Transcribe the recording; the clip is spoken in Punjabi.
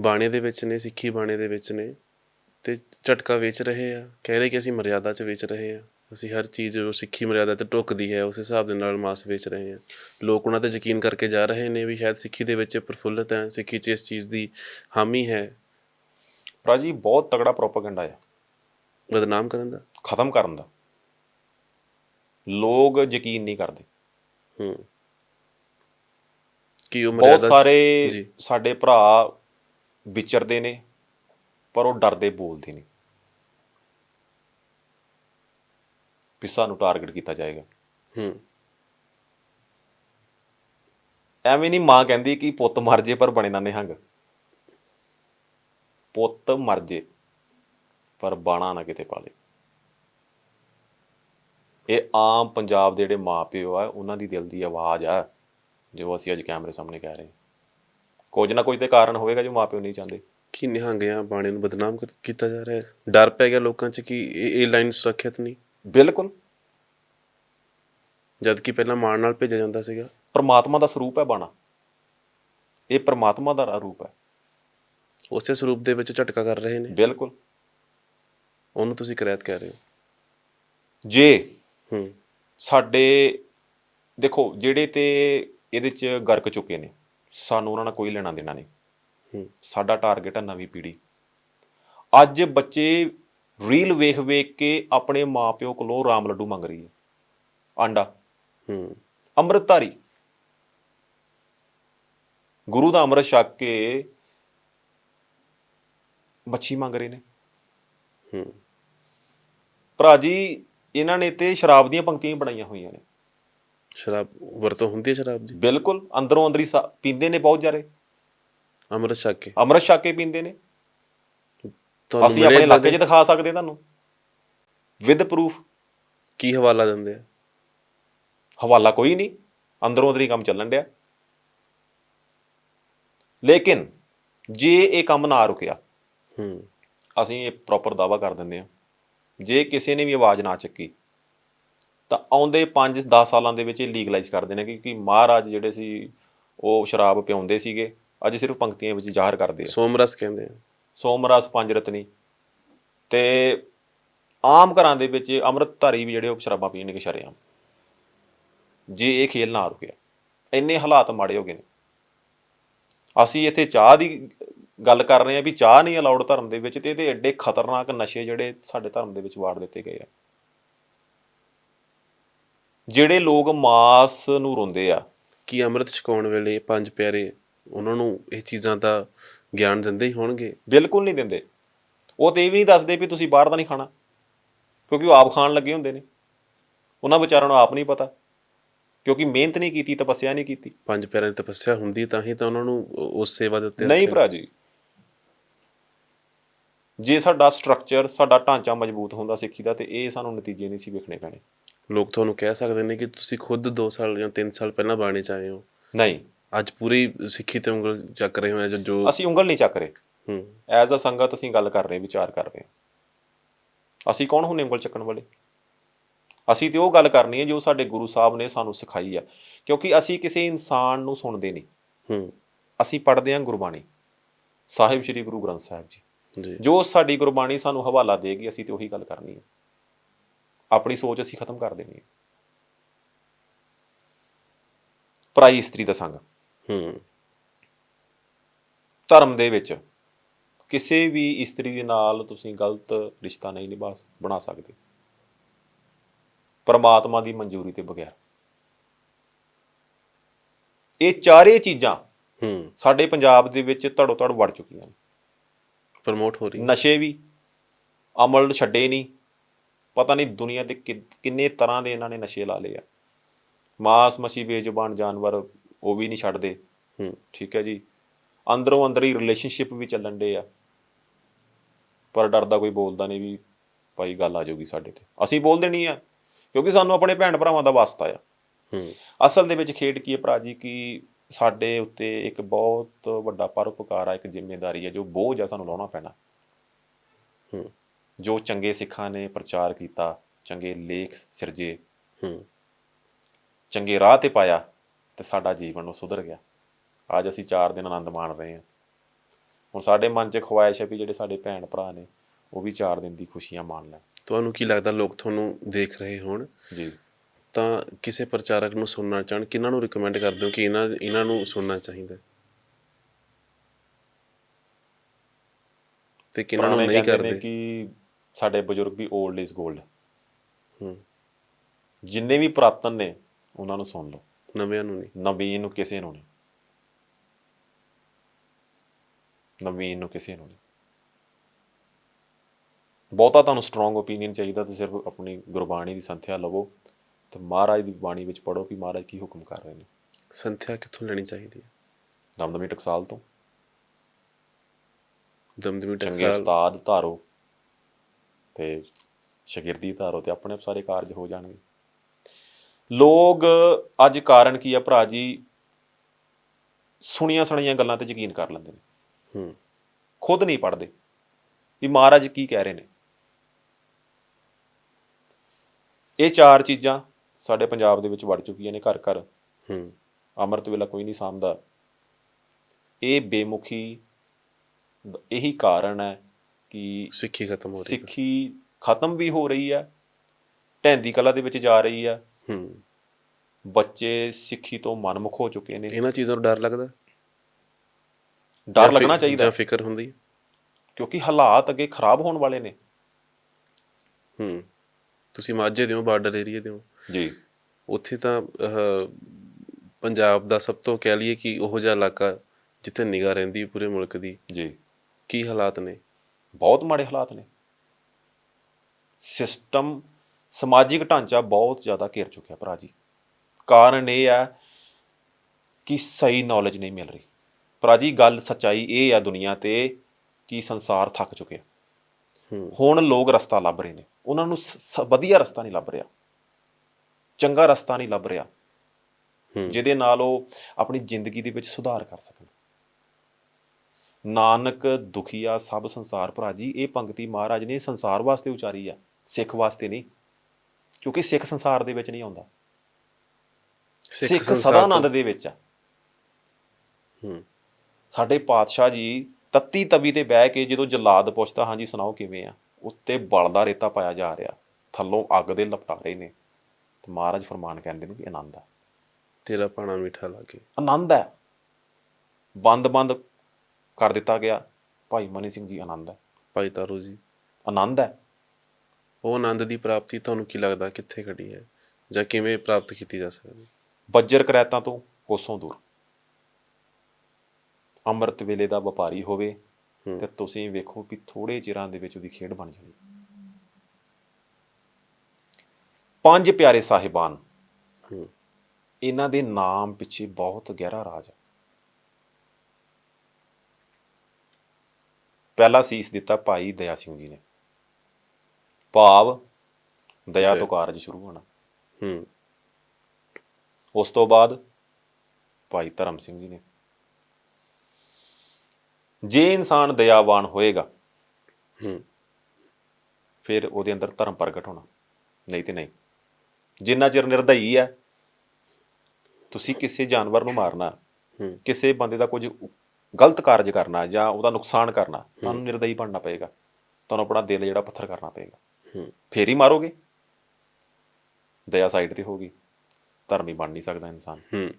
ਬਾਣੇ ਦੇ ਵਿੱਚ ਨੇ ਸਿੱਖੀ ਬਾਣੇ ਦੇ ਵਿੱਚ ਨੇ ਤੇ ਝਟਕਾ ਵੇਚ ਰਹੇ ਆ। ਕਹਿ ਰਹੇ ਕਿ ਅਸੀਂ ਮਰਿਆਦਾ 'ਚ ਵੇਚ ਰਹੇ ਆ। ਅਸੀਂ ਹਰ ਚੀਜ਼ ਜੋ ਸਿੱਖੀ ਮਰਿਆਦਾ ਤੇ ਢੁੱਕਦੀ ਹੈ ਉਸ ਹਿਸਾਬ ਦੇ ਨਾਲ ਮਾਸ ਵੇਚ ਰਹੇ ਆ। ਲੋਕ ਉਹਨਾਂ ਤੇ ਯਕੀਨ ਕਰਕੇ ਜਾ ਰਹੇ ਨੇ ਵੀ ਸ਼ਾਇਦ ਸਿੱਖੀ ਦੇ ਵਿੱਚ ਪ੍ਰਫੁੱਲਤ ਹੈ ਸਿੱਖੀ 'ਚ ਇਸ ਚੀਜ਼ ਦੀ ਹਾਮੀ ਹੈ। ਭਰਾ ਜੀ ਬਹੁਤ ਤਗੜਾ ਪ੍ਰੋਪਾਗੈਂਡਾ ਆ ਬਦਨਾਮ ਕਰਨ ਦਾ? ਖਤਮ ਕਰਨ ਦਾ। ਲੋਕ ਯਕੀਨ ਨਹੀਂ ਕਰਦੇ। ਹੂੰ। ਕੀ ਉਹ ਬਹੁਤ ਮਰਿਆਦਾ ਸਾਰੇ ਜੀ। ਸਾਡੇ ਭਰਾ ਵਿਚਰਦੇ ਨੇ ਪਰ ਉਹ ਡਰਦੇ ਬੋਲਦੇ ਨਹੀਂ ਵੀ ਸਾਨੂੰ ਟਾਰਗੇਟ ਕੀਤਾ ਜਾਏਗਾ। ਹੂੰ। ਐਵੇਂ ਨਹੀਂ ਮਾਂ ਕਹਿੰਦੀ ਕਿ ਪੁੱਤ ਮਰ ਜੇ ਪਰ ਬਣੇ ਨਾ ਨਿਹੰਗ ਪੁੱਤ ਮਰ ਜੇ ਪਰ ਬਾਣਾ ਨਾ ਕਿਤੇ ਪਾਲੇ ਇਹ ਆਮ ਪੰਜਾਬ ਦੇ ਜਿਹੜੇ ਮਾਪਿਓ ਆ ਉਹਨਾਂ ਦੀ ਦਿਲ ਦੀ ਆਵਾਜ਼ ਆ ਜੋ ਅਸੀਂ ਅੱਜ ਕੈਮਰੇ ਸਾਹਮਣੇ ਕਹਿ ਰਹੇ ਹਾਂ। ਕੁਝ ਨਾ ਕੁਝ ਤੇ ਕਾਰਨ ਹੋਵੇਗਾ ਜੋ ਮਾਪਿਓ ਨਹੀਂ ਚਾਹੁੰਦੇ। ਕੀ ਨਿਹੰਗਿਆਂ ਬਾਣੇ ਨੂੰ ਬਦਨਾਮ ਕਰ- ਕੀਤਾ ਜਾ ਰਿਹਾ ਹੈ? ਡਰ ਪੈ ਗਿਆ ਲੋਕਾਂ 'ਚ ਕਿ ਇਹ ਇਹ ਲਾਈਨ ਸੁਰੱਖਿਅਤ ਨਹੀਂ? ਬਿਲਕੁਲ। ਜਦ ਕਿ ਪਹਿਲਾਂ ਮਾਣ ਨਾਲ ਭੇਜਿਆ ਜਾਂਦਾ ਸੀਗਾ। ਪਰਮਾਤਮਾ ਦਾ ਸਰੂਪ ਹੈ ਬਾਣਾ। ਇਹ ਪਰਮਾਤਮਾ ਦਾ ਰੂਪ ਹੈ। ਉਸੇ ਸਰੂਪ ਦੇ ਵਿੱਚ ਝਟਕਾ ਕਰ ਰਹੇ ਨੇ। ਬਿਲਕੁਲ। ਉਹਨੂੰ ਤੁਸੀਂ ਕਰਾਇਤ ਕਹਿ ਰਹੇ ਹੋ। ਜੇ ਹੂੰ। ਸਾਡੇ ਦੇਖੋ ਜਿਹੜੇ ਤੇ ਇਹਦੇ ਚ ਗਰਕ ਚੁੱਕੇ ਨੇ ਸਾਨੂੰ ਉਹਨਾਂ ਨਾਲ ਕੋਈ ਲੈਣਾ ਦੇਣਾ ਨਹੀਂ। ਹੂੰ। ਸਾਡਾ ਟਾਰਗੇਟ ਹੈ ਨਵੀਂ ਪੀੜ੍ਹੀ। ਅੱਜ ਬੱਚੇ ਰੀਲ ਵੇਖ ਵੇਖ ਕੇ ਆਪਣੇ ਮਾਪਿਓ ਕੋਲੋਂ ਰਾਮ ਲੱਡੂ ਮੰਗ ਰਹੀ ਹੈ। ਆਂਡਾ। ਹੂੰ। ਅੰਮ੍ਰਿਤਧਾਰੀ। ਗੁਰੂ ਦਾ ਅੰਮ੍ਰਿਤ ਛਕ ਕੇ ਮੱਛੀ ਮੰਗ ਰਹੇ ਨੇ। ਹੂੰ। ਭਰਾ ਜੀ ਇਹਨਾਂ ਨੇ ਤੇ ਸ਼ਰਾਬ ਦੀਆਂ ਪੰਕਤੀਆਂ ਬਣਾਈਆਂ ਹੋਈਆਂ ਨੇ। ਸ਼ਰਾਬ ਵਰਤੋਂ ਹੁੰਦੀ ਹੈ ਸ਼ਰਾਬ ਦੀ? ਬਿਲਕੁਲ ਅੰਦਰੋਂ ਅੰਦਰੀ ਸਾ- ਪੀਂਦੇ ਨੇ ਬਹੁਤ ਜਾਰੇ ਅੰਮ੍ਰਿਤ ਛਕ ਕੇ? ਅੰਮ੍ਰਿਤ ਛਕ ਕੇ ਪੀਂਦੇ ਨੇ। ਅਸੀਂ ਮਿਲੇ ਆਪਣੇ ਏਦਾਂ ਇਲਾਕੇ 'ਚ ਦੇ? ਦਿਖਾ ਸਕਦੇ ਤੁਹਾਨੂੰ। ਵਿਦ ਪ੍ਰੂਫ ਕੀ ਹਵਾਲਾ ਦਿੰਦੇ ਆ? ਹਵਾਲਾ ਕੋਈ ਨਹੀਂ। ਅੰਦਰੋਂ ਅੰਦਰੀ ਕੰਮ ਚੱਲਣ ਡਿਆ। ਲੇਕਿਨ ਜੇ ਇਹ ਕੰਮ ਨਾ ਰੁਕਿਆ ਹੂੰ। ਅਸੀਂ ਇਹ ਪ੍ਰੋਪਰ ਦਾਵਾ ਕਰ ਦਿੰਦੇ ਹਾਂ। ਜੇ ਕਿਸੇ ਨੇ ਵੀ ਆਵਾਜ਼ ਨਾ ਚੱਕੀ ਤਾਂ ਆਉਂਦੇ 5-10 ਸਾਲਾਂ ਦੇ ਵਿੱਚ ਇਹ ਲੀਗਲਾਈਜ਼ ਕਰ ਦੇਣਾ ਕਿਉਂਕਿ ਮਹਾਰਾਜ ਜਿਹੜੇ ਸੀ ਉਹ ਸ਼ਰਾਬ ਪਿਆਉਂਦੇ ਸੀਗੇ। ਅੱਜ ਸਿਰਫ ਪੰਕਤੀਆਂ ਵਿੱਚ ਜ਼ਾਹਰ ਕਰਦੇ ਆ। ਸੋਮਰਸ ਕਹਿੰਦੇ ਆ। ਸੋਮਰਸ ਪੰਜ ਰਤਨੀ। ਤੇ ਆਮ ਘਰਾਂ ਦੇ ਵਿੱਚ ਅੰਮ੍ਰਿਤਧਾਰੀ ਵੀ ਜਿਹੜੇ ਉਹ ਸ਼ਰਾਬਾਂ ਪੀਣਗੇ ਸ਼ਰੇਆਮ। ਜੇ ਇਹ ਖੇਲ ਨਾ ਰੁਕਿਆ। ਇੰਨੇ ਹਾਲਾਤ ਮਾੜੇ ਹੋ ਗਏ ਨੇ। ਅਸੀਂ ਇੱਥੇ ਚਾਹ ਦੀ ਗੱਲ ਕਰ ਰਹੇ ਹਾਂ ਵੀ ਚਾਹ ਨਹੀਂ ਅਲਾਉਡ ਧਰਮ ਦੇ ਵਿੱਚ ਤੇ ਇਹਦੇ ਐਡੇ ਖਤਰਨਾਕ ਨਸ਼ੇ ਜਿਹੜੇ ਸਾਡੇ ਧਰਮ ਦੇ ਵਿੱਚ ਵਾੜ ਦਿੱਤੇ ਗਏ ਆ। ਜਿਹੜੇ ਲੋਕ ਮਾਸ ਨੂੰ ਰੋਂਦੇ ਆ ਕੀ ਅੰਮ੍ਰਿਤ ਛਕਾਉਣ ਵੇਲੇ ਪੰਜ ਪਿਆਰੇ ਉਹਨਾਂ ਨੂੰ ਇਹ ਚੀਜ਼ਾਂ ਦਾ ਗਿਆਨ ਦਿੰਦੇ ਹੀ ਹੋਣਗੇ? ਬਿਲਕੁਲ ਨਹੀਂ ਦਿੰਦੇ। ਉਹ ਤੇ ਇਹ ਵੀ ਨਹੀਂ ਦੱਸਦੇ ਵੀ ਤੁਸੀਂ ਬਾਹਰ ਦਾ ਨਹੀਂ ਖਾਣਾ ਕਿਉਂਕਿ ਉਹ ਆਪ ਖਾਣ ਲੱਗੇ ਹੁੰਦੇ ਨੇ। ਉਹਨਾਂ ਵਿਚਾਰਾਂ ਨੂੰ ਆਪ ਨਹੀਂ ਪਤਾ ਕਿਉਂਕਿ ਮਿਹਨਤ ਨਹੀਂ ਕੀਤੀ ਤਪੱਸਿਆ ਨਹੀਂ ਕੀਤੀ। ਪੰਜ ਪਿਆਰਿਆਂ ਦੀ ਤਪੱਸਿਆ ਹੁੰਦੀ ਤਾਂ ਹੀ ਤਾਂ ਉਹਨਾਂ ਨੂੰ ਉਸ ਸੇਵਾ ਦੇ ਉੱਤੇ ਨਹੀਂ। ਭਰਾ ਜੀ। ਜੇ ਸਾਡਾ ਸਟਰਕਚਰ ਸਾਡਾ ਢਾਂਚਾ ਮਜ਼ਬੂਤ ਹੁੰਦਾ ਸਿੱਖੀ ਦਾ ਤੇ ਇਹ ਸਾਨੂੰ ਨਤੀਜੇ ਨਹੀਂ ਸੀ ਵੇਖਣੇ ਪੈਣੇ। ਲੋਕ ਤੁਹਾਨੂੰ ਕਹਿ ਸਕਦੇ ਨੇ ਕਿ ਤੁਸੀਂ ਖੁਦ 2 ਸਾਲ ਜਾਂ 3 ਸਾਲ ਪਹਿਲਾਂ ਬਾਣੇ ਚ ਆਏ ਹੋ। ਨਹੀਂ। ਅੱਜ ਪੂਰੀ ਸਿੱਖੀ ਤੇ ਉਂਗਲ ਚੱਕ ਰਹੇ ਹੋ ਜਾਂ ਅਸੀਂ ਉਂਗਲ ਨਹੀਂ ਚੱਕ ਰਹੇ। ਹੂੰ। ਐਜ਼ ਅ ਸੰਗਤ ਅਸੀਂ ਗੱਲ ਕਰ ਰਹੇ ਵਿਚਾਰ ਕਰ ਰਹੇ ਅਸੀਂ ਕੌਣ ਹੁੰਨੇ ਉਂਗਲ ਚੱਕਣ ਵਾਲੇ? ਅਸੀਂ ਤੇ ਉਹ ਗੱਲ ਕਰਨੀ ਹੈ ਜੋ ਸਾਡੇ ਗੁਰੂ ਸਾਹਿਬ ਨੇ ਸਾਨੂੰ ਸਿਖਾਈ ਆ। ਕਿਉਂਕਿ ਅਸੀਂ ਕਿਸੇ ਇਨਸਾਨ ਨੂੰ ਸੁਣਦੇ ਨਹੀਂ। ਹੂੰ। ਅਸੀਂ ਪੜ੍ਹਦੇ ਹਾਂ ਗੁਰਬਾਣੀ। ਸਾਹਿਬ ਸ੍ਰੀ ਗੁਰੂ ਗ੍ਰੰਥ ਸਾਹਿਬ ਜੀ। ਜੋ ਸਾਡੀ ਗੁਰਬਾਣੀ ਸਾਨੂੰ ਹਵਾਲਾ ਦੇਗੀ ਅਸੀਂ ਤੇ ਉਹੀ ਗੱਲ ਕਰਨੀ ਹੈ। ਆਪਣੀ ਸੋਚ ਅਸੀਂ ਖਤਮ ਕਰ ਦੇਣੀ ਹੈ। ਪਰਾਈ ਇਸਤਰੀ ਦਾ ਸੰਗ। ਹੂੰ। ਧਰਮ ਦੇ ਵਿੱਚ ਕਿਸੇ ਵੀ ਇਸਤਰੀ ਦੇ ਨਾਲ ਤੁਸੀਂ ਗਲਤ ਰਿਸ਼ਤਾ ਨਹੀਂ ਨਿਭਾ ਬਣਾ ਸਕਦੇ। ਪਰਮਾਤਮਾ ਦੀ ਮਨਜ਼ੂਰੀ ਤੇ ਬਗੈਰ। ਇਹ ਚਾਰੇ ਚੀਜ਼ਾਂ ਹੂੰ। ਸਾਡੇ ਪੰਜਾਬ ਦੇ ਵਿੱਚ ਧੜੋ ਧੜ ਵੜ ਚੁੱਕੀਆਂ ਨੇ। ਪ੍ਰਮੋਟ ਹੋ ਰਹੀ। ਨਸ਼ੇ ਵੀ ਅਮਲ ਛੱਡੇ ਨਹੀਂ। ਪਤਾ ਨਹੀਂ ਦੁਨੀਆ ਤੇ ਕਿੰਨੇ ਤਰ੍ਹਾਂ ਦੇ ਇਹਨਾਂ ਨੇ ਨਸ਼ੇ ਲਾ ਲਏ ਆ। ਮਾਸ ਮਛੀ ਬੇਜ਼ੁਬਾਨ ਜਾਨਵਰ ਉਹ ਵੀ ਨਹੀਂ ਛੱਡਦੇ। ਹੂੰ। ਠੀਕ ਹੈ ਜੀ। ਅੰਦਰੋਂ ਅੰਦਰ ਹੀ ਰਿਲੇਸ਼ਨਸ਼ਿਪ ਵੀ ਚੱਲਣ ਡੇ ਆ। ਪਰ ਡਰਦਾ ਕੋਈ ਬੋਲਦਾ ਨਹੀਂ ਵੀ ਭਾਈ ਗੱਲ ਆ ਜਾਊਗੀ ਸਾਡੇ ਤੇ। ਅਸੀਂ ਬੋਲ ਦੇਣੀ ਆ ਕਿਉਂਕਿ ਸਾਨੂੰ ਆਪਣੇ ਭੈਣ ਭਰਾਵਾਂ ਦਾ ਵਾਸਤਾ ਆ। ਹੂੰ। ਅਸਲ ਦੇ ਵਿੱਚ ਖੇਡ ਕੀ ਹੈ ਭਰਾ ਜੀ ਕਿ ਸਾਡੇ ਉੱਤੇ ਇੱਕ ਬਹੁਤ ਵੱਡਾ ਪਰਉਪਕਾਰ ਆ ਇੱਕ ਜ਼ਿੰਮੇਵਾਰੀ ਹੈ ਜੋ ਬੋਝ ਆ ਸਾਨੂੰ ਲਾਉਣਾ ਪੈਣਾ। ਜੋ ਚੰਗੇ ਸਿੱਖਾਂ ਨੇ ਪ੍ਰਚਾਰ ਕੀਤਾ ਚੰਗੇ ਲੇਖ ਸਿਰਜੇ। ਹੂੰ। ਚੰਗੇ ਰਾਹ ਤੇ ਪਾਇਆ ਤੇ ਸਾਡਾ ਜੀਵਨ ਉਹ ਸੁਧਰ ਗਿਆ। ਅੱਜ ਅਸੀਂ 4 ਦਿਨ ਆਨੰਦ ਮਾਣ ਰਹੇ ਹਾਂ। ਹੁਣ ਸਾਡੇ ਮਨ 'ਚ ਖਵਾਇਸ਼ ਹੈ ਵੀ ਜਿਹੜੇ ਸਾਡੇ ਭੈਣ ਭਰਾ ਨੇ ਉਹ ਵੀ ਚਾਰ ਦਿਨ ਦੀ ਖੁਸ਼ੀਆਂ ਮਾਣ ਲੈਣ। ਤੁਹਾਨੂੰ ਕੀ ਲੱਗਦਾ ਲੋਕ ਤੁਹਾਨੂੰ ਦੇਖ ਰਹੇ ਹੋਣ? ਜੀ। ਤਾਂ ਕਿਸੇ ਪ੍ਰਚਾਰਕ ਨੂੰ ਸੁਣਨਾ ਚਾਹਣ ਕਿਹਨਾਂ ਨੂੰ ਰეკਮੈਂਡ ਕਰਦੇ ਹੋ ਕਿ ਇਹਨਾਂ ਇਹਨਾਂ ਨੂੰ ਸੁਣਨਾ ਚਾਹੀਦਾ? ਤੇ ਕਿਹਨਾਂ ਨੂੰ ਨਹੀਂ ਨੇ ਕਰਦੇ? ਕਿ ਸਾਡੇ ਬਜ਼ੁਰਗ ਵੀ 올ਡ ਇਜ਼ 골ਡ ਹੂੰ। ਜਿੰਨੇ ਵੀ ਪੁਰਾਤਨ ਨੇ ਉਹਨਾਂ ਨੂੰ ਸੁਣ ਲਓ। ਨਵਿਆਂ ਨੂੰ ਨਹੀਂ। ਨਵੀਨ ਨੂੰ ਕਿਸੇ ਨੂੰ ਨਹੀਂ। ਨਵੀਨ ਨੂੰ ਕਿਸੇ ਨੂੰ ਨਹੀਂ। ਬਹੁਤਾ ਤੁਹਾਨੂੰ ਸਟਰੋਂਗ ਓਪੀਨੀਅਨ ਚਾਹੀਦਾ ਤੇ ਸਿਰਫ ਆਪਣੀ ਗੁਰਬਾਣੀ ਦੀ ਸੰਥਿਆ ਲਵੋ ਤੇ ਮਹਾਰਾਜ ਦੀ ਬਾਣੀ ਵਿੱਚ ਪੜੋ ਕਿ ਮਹਾਰਾਜ ਕੀ ਹੁਕਮ ਕਰ ਰਹੇ ਨੇ। ਸੰਥਿਆ ਕਿੱਥੋਂ ਲੈਣੀ ਚਾਹੀਦੀ ਹੈ? ਦਮਦਮੀ ਟਕਸਾਲ ਤੋਂ। ਦਮਦਮੀ ਚੰਗੇ ਟਕਸਾਲ ਉਸਤਾਦ ਧਾਰੋ। ਤੇ ਸ਼ਾਗਿਰਦੀ ਧਾਰੋ ਤੇ ਆਪਣੇ ਆਪ ਸਾਰੇ ਕਾਰਜ ਹੋ ਜਾਣਗੇ। ਲੋਕ ਅੱਜ ਕਾਰਨ ਕੀ ਆ ਭਰਾ ਜੀ? ਸੁਣੀਆਂ ਸੁਣੀਆਂ ਗੱਲਾਂ ਤੇ ਯਕੀਨ ਕਰ ਲੈਂਦੇ ਨੇ। ਹੂੰ। ਖੁਦ ਨਹੀਂ ਪੜ੍ਹਦੇ। ਵੀ ਮਹਾਰਾਜ ਕੀ ਕਹਿ ਰਹੇ ਨੇ। ਇਹ ਚਾਰ ਚੀਜ਼ਾਂ ਸਾਡੇ ਪੰਜਾਬ ਦੇ ਵਿੱਚ ਵੜ ਚੁੱਕੀਆਂ ਨੇ ਘਰ ਘਰ। ਹੂੰ। ਅੰਮ੍ਰਿਤ ਵੇਲਾ ਕੋਈ ਨਹੀਂ ਸਾਂਭਦਾ। ਇਹ ਬੇਮੁਖੀ ਇਹੀ ਕਾਰਨ ਹੈ ਕਿ ਸਿੱਖੀ ਖਤਮ ਹੋ ਰਹੀ ਹੈ। ਸਿੱਖੀ ਖਤਮ ਵੀ ਹੋ ਰਹੀ ਹੈ ਢੈਂਦੀ ਕਲਾ ਦੇ ਵਿੱਚ ਜਾ ਰਹੀ ਹੈ। ਹੂੰ। ਬੱਚੇ ਸਿੱਖੀ ਤੋਂ ਮਨਮੁਖ ਹੋ ਚੁੱਕੇ ਨੇ। ਇਹਨਾਂ ਚੀਜ਼ਾਂ ਤੋਂ ਡਰ ਲੱਗਦਾ? ਡਰ ਲੱਗਣਾ ਚਾਹੀਦਾ। ਜਾਂ ਫਿਕਰ ਹੁੰਦੀ ਹੈ? ਕਿਉਂਕਿ ਹਾਲਾਤ ਅੱਗੇ ਖਰਾਬ ਹੋਣ ਵਾਲੇ ਨੇ। ਹੂੰ। ਤੁਸੀਂ ਮਾਝੇ ਦੇ ਹੋ ਬਾਰਡਰ ਏਰੀਆ ਦੇ ਹੋ ਜੀ। ਉੱਥੇ ਤਾਂ ਪੰਜਾਬ ਦਾ ਸਭ ਤੋਂ ਕਹਿ ਲਈਏ ਕਿ ਉਹੋ ਜਿਹਾ ਇਲਾਕਾ ਜਿੱਥੇ ਨਿਗਾਹ ਰਹਿੰਦੀ ਪੂਰੇ ਮੁਲਕ ਦੀ। ਜੀ। ਕੀ ਹਾਲਾਤ ਨੇ? ਬਹੁਤ ਮਾੜੇ ਹਾਲਾਤ ਨੇ। ਸਿਸਟਮ ਸਮਾਜਿਕ ਢਾਂਚਾ ਬਹੁਤ ਜ਼ਿਆਦਾ ਘੇਰ ਚੁੱਕਿਆ ਭਰਾ ਜੀ। ਕਾਰਨ ਇਹ ਹੈ ਕਿ ਸਹੀ ਨੌਲੇਜ ਨਹੀਂ ਮਿਲ ਰਹੀ। ਭਰਾ ਜੀ ਗੱਲ ਸੱਚਾਈ ਇਹ ਆ ਦੁਨੀਆ ਤੇ ਕਿ ਸੰਸਾਰ ਥੱਕ ਚੁੱਕਿਆ। ਹੁਣ ਲੋਕ ਰਸਤਾ ਲੱਭ ਰਹੇ ਨੇ। ਉਹਨਾਂ ਨੂੰ ਵਧੀਆ ਰਸਤਾ ਨਹੀਂ ਲੱਭ ਰਿਹਾ। ਚੰਗਾ ਰਸਤਾ ਨਹੀਂ ਲੱਭ ਰਿਹਾ। ਜਿਹਦੇ ਨਾਲ ਉਹ ਆਪਣੀ ਜ਼ਿੰਦਗੀ ਦੇ ਵਿੱਚ ਸੁਧਾਰ ਕਰ ਸਕਣ। ਨਾਨਕ ਦੁਖੀਆ ਸਭ ਸੰਸਾਰ ਭਰਾ ਜੀ। ਇਹ ਪੰਕਤੀ ਮਹਾਰਾਜ ਨੇ ਸੰਸਾਰ ਵਾਸਤੇ ਉਚਾਰੀ ਆ ਸਿੱਖ ਵਾਸਤੇ ਨਹੀਂ। ਕਿਉਂਕਿ ਸਿੱਖ ਸੰਸਾਰ ਦੇ ਵਿੱਚ ਨਹੀਂ ਆਉਂਦਾ। ਸਿੱਖ ਸਦਾ ਆਨੰਦ ਦੇ ਵਿੱਚ ਆ। ਹੂੰ। ਸਾਡੇ ਪਾਤਸ਼ਾਹ ਜੀ ਤੱਤੀ ਤਵੀ ਤੇ ਬਹਿ ਕੇ ਜਦੋਂ ਜਲਾਦ ਪੁੱਛਦਾ ਹਾਂਜੀ ਸੁਣਾਓ ਕਿਵੇਂ ਆ? ਉੱਤੇ ਬਲਦਾ ਰੇਤਾ ਪਾਇਆ ਜਾ ਰਿਹਾ। ਥੱਲੋਂ ਅੱਗ ਦੇ ਲਪਟਾਰੇ ਨੇ। ਤੇ ਮਹਾਰਾਜ ਫਰਮਾਨ ਕਹਿੰਦੇ ਨੇ ਵੀ ਆਨੰਦ ਆ। ਤੇਰਾ ਪਾਣਾ ਮਿੱਠਾ ਲਾਗੇ ਆਨੰਦ ਹੈ ਬੰਦ ਬੰਦ ਕਰ ਦਿੱਤਾ ਗਿਆ। ਭਾਈ ਮਨੀ ਸਿੰਘ ਜੀ ਆਨੰਦ ਹੈ। ਭਾਈ ਤਾਰੂ ਜੀ। ਆਨੰਦ ਹੈ? ਉਹ ਆਨੰਦ ਦੀ ਪ੍ਰਾਪਤੀ ਤੁਹਾਨੂੰ ਕੀ ਲੱਗਦਾ ਕਿੱਥੇ ਖੜੀ ਹੈ? ਜਾਂ ਕਿਵੇਂ ਪ੍ਰਾਪਤ ਕੀਤੀ ਜਾ ਸਕਦੀ ਬੱਜਰ ਕਰੈਤਾਂ ਤੋਂ ਕੋਸੋਂ ਦੂਰ। ਅੰਮ੍ਰਿਤ ਵੇਲੇ ਦਾ ਵਪਾਰੀ ਹੋਵੇ। ਤੇ ਤੁਸੀਂ ਵੇਖੋ ਵੀ ਥੋੜੇ ਚਿਰਾਂ ਦੇ ਵਿੱਚ ਉਹਦੀ ਖੇਡ ਬਣ ਜਾਣੀ। ਪੰਜ ਪਿਆਰੇ ਸਾਹਿਬਾਨ। ਇਹਨਾਂ ਦੇ ਨਾਮ ਪਿੱਛੇ ਬਹੁਤ ਗਹਿਰਾ ਰਾਜ ਹੈ। ਪਹਿਲਾ ਸੀਸ ਦਿੱਤਾ ਭਾਈ ਦਇਆ ਸਿੰਘ ਜੀ ਨੇ। ਭਾਵ ਦਇਆ ਤੋਂ ਕਾਰਜ ਸ਼ੁਰੂ ਹੋਣਾ। ਹੂੰ। ਉਸ ਤੋਂ ਬਾਅਦ ਭਾਈ ਧਰਮ ਸਿੰਘ ਜੀ ਨੇ। ਜੇ ਇਨਸਾਨ ਦਇਆਵਾਨ ਹੋਏਗਾ ਹੂੰ। ਫਿਰ ਉਹਦੇ ਅੰਦਰ ਧਰਮ ਪ੍ਰਗਟ ਹੋਣਾ। ਨਹੀਂ ਤੇ ਨਹੀਂ। ਜਿੰਨਾ ਚਿਰ ਨਿਰਦਈ ਹੈ ਤੁਸੀਂ ਕਿਸੇ ਜਾਨਵਰ ਨੂੰ ਮਾਰਨਾ ਹੂੰ। ਕਿਸੇ ਬੰਦੇ ਦਾ ਕੁਝ ਗਲਤ ਕਾਰਜ ਕਰਨਾ ਜਾਂ ਉਹਦਾ ਨੁਕਸਾਨ ਕਰਨਾ ਤੁਹਾਨੂੰ ਨਿਰਦਈ ਬਣਨਾ ਪਏਗਾ। ਤੁਹਾਨੂੰ ਆਪਣਾ ਦਿਲ ਜਿਹੜਾ ਪੱਥਰ ਕਰਨਾ ਪਏਗਾ। ਫੇਰ ਹੀ ਮਾਰੋਗੇ। ਦਇਆ ਸਾਈਡ ਤੇ ਹੋਗੀ ਧਰਮੀ ਬਣ ਨਹੀਂ ਸਕਦਾ ਇਨਸਾਨ। ਹੂੰ।